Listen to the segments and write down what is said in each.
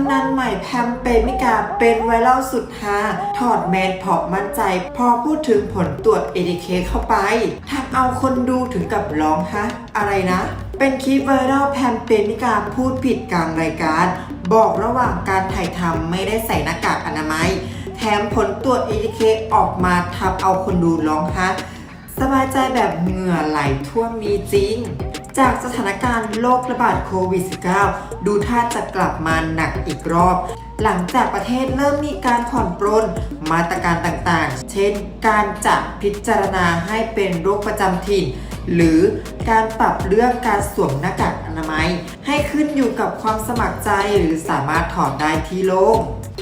ำนานใหม่แพมเปมิกาเป็นไวรัลสุดฮาถอดแมสเพาะมั่นใจ พอพูดถึงผลตรวจ ATK เคเข้าไปทำเอาคนดูถึงกับร้องฮะ อะไรนะ เป็นคลิปไวรัลแพมเปมิกาพูดผิดกลางรายการ บอกระหว่างการถ่ายทำไม่ได้ใส่หน้ากากอนามัย แถมผลตรวจ ATK ออกมาทำเอาคนดูร้องฮะสบายใจแบบเหงื่อไหลท่วมมีจริง จากสถานการณ์โรคระบาดโควิด -19 ดูท่าจะกลับมาหนักอีกรอบ หลังจากประเทศเริ่มมีการผ่อนปรนมาตรการต่างๆ เช่น การจัดพิจารณาให้เป็นโรคประจำถิ่น หรือการปรับเรื่องการสวมหน้ากากอนามัย ให้ขึ้นอยู่กับความสมัครใจหรือสามารถถอดได้ที่โล่ง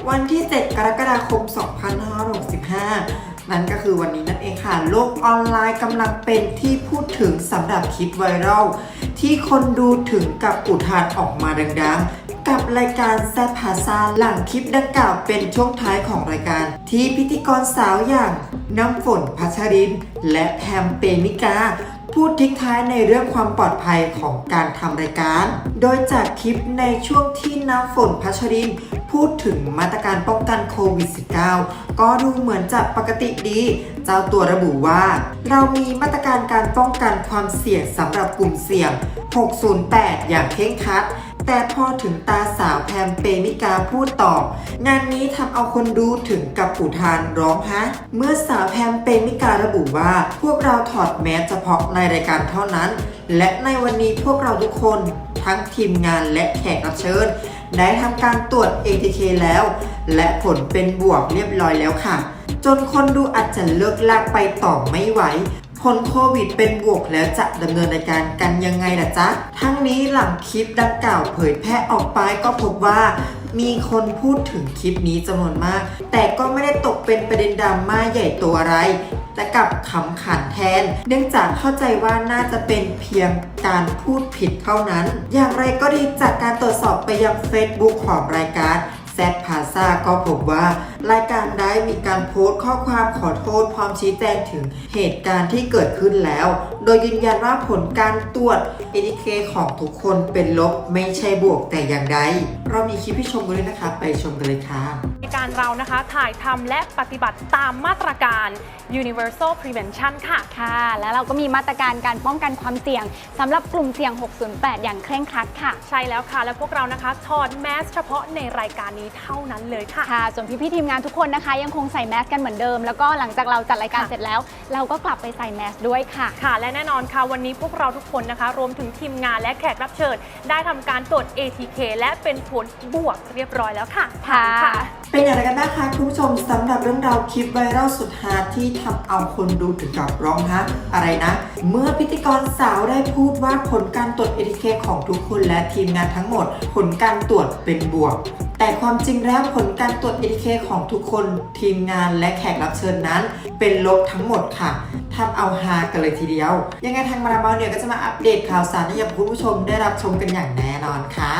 วันที่ 7 กรกฎาคม 2565 นั่นก็คือวันนี้นั่นเองค่ะ โลกออนไลน์กำลังเป็นที่พูดถึงสำหรับคลิปไวรัลที่คนดูถึงกับอุทานออกมาดังๆ กับรายการแซพาซาหลังคลิปดังกล่าวเป็นช่วงท้ายของรายการ ที่พิธีกรสาวอย่างน้ำฝนพัชริน และแพมเปมิกาพูดทิ้งท้ายในเรื่องความปลอดภัยของการทำรายการ โดยจากคลิปในช่วงที่น้ำฝนพัชริน พูดถึงมาตรการป้องกันโควิด -19 ก็ดูเหมือนจะปกติดี เจ้าตัวระบุว่า เรามีมาตรการการป้องกันความเสี่ยงสำหรับกลุ่มเสี่ยง 608 อย่างเคร่งครัดแต่พอถึงตาสาวแพมเปมิกาพูดต่องานนี้ทำเอาคนดูถึงกับอุทานร้องฮะ เมื่อสาวแพมเปมิการะบุว่า พวกเราถอดแมสเฉพาะในรายการเท่านั้น และในวันนี้พวกเราทุกคน ทั้งทีมงานและแขกรับเชิญ ได้ทำการตรวจ ATK แล้ว และผลเป็นบวกเรียบร้อยแล้วค่ะ จนคนดูอาจจะเลิกลากไปต่อไม่ไหวผลโควิดเป็นบวกแล้วจะดำเนินรายการกันยังไงล่ะจ๊ะ ทั้งนี้หลังคลิปดังกล่าวเผยแพร่ออกไปก็พบว่า มีคนพูดถึงคลิปนี้จำนวนมาก แต่ก็ไม่ได้ตกเป็นประเด็นดราม่าใหญ่โตอะไร แต่กลับขำขันแทน เนื่องจากเข้าใจว่าน่าจะเป็นเพียงการพูดผิดเท่านั้น อย่างไรก็ดีจากการตรวจสอบไปยัง Facebook ของรายการ แซดพาซาก็พบว่ารายการได้มีการโพสต์ข้อความขอโทษพร้อมชี้แจงถึงเหตุการณ์ที่เกิดขึ้นแล้ว โดยยืนยันว่าผลการตรวจ ATK ของทุกคนเป็นลบไม่ใช่บวกแต่อย่างใดเรามีคลิปให้ชมกันด้วยนะคะ ไปชมกันเลยค่ะ การเรานะคะถ่ายทำและปฏิบัติตามมาตรการ Universal Prevention ค่ะ ค่ะ แล้วเราก็มีมาตรการการป้องกันความเสี่ยงสำหรับกลุ่มเสี่ยง 608 อย่างเคร่งครัดค่ะ ใช่แล้วค่ะ และพวกเรานะคะถอดแมสเฉพาะในรายการนี้เท่านั้นเลยค่ะ ค่ะ ส่วนพี่ๆทีมงานทุกคนนะคะ ยังคงใส่แมสกันเหมือนเดิม แล้วก็หลังจากเราจัดรายการค่ะเสร็จแล้ว เราก็กลับไปใส่แมสด้วยค่ะ ค่ะ และแน่นอนค่ะวันนี้พวกเราทุกคนนะคะ รวมถึงทีมงานและแขกรับเชิญ ได้ทำการตรวจ ATK และเป็นผลบวกเรียบร้อยแล้วค่ะค่ะผ่านเป็นอย่างไรกันบ้างคะคุณผู้ชมสำหรับเรื่องราวคลิปไวรัลสุดฮาที่ทำเอาคนดูถึงกับร้องฮะอะไรนะ เมื่อพิธีกรสาวได้พูดว่าผลการตรวจ ATK ของทุกคนและทีมงานทั้งหมด ผลการตรวจเป็นบวก แต่ความจริงแล้วผลการตรวจ ATK ของทุกคนทีมงานและแขกรับเชิญนั้น เป็นลบทั้งหมดค่ะทำเอาฮากันเลยทีเดียว ยังไงทางมาราเมาเนี่ยก็จะมาอัปเดตข่าวสารให้กับคุณผู้ชมได้รับชมกันอย่างแน่นอนค่ะ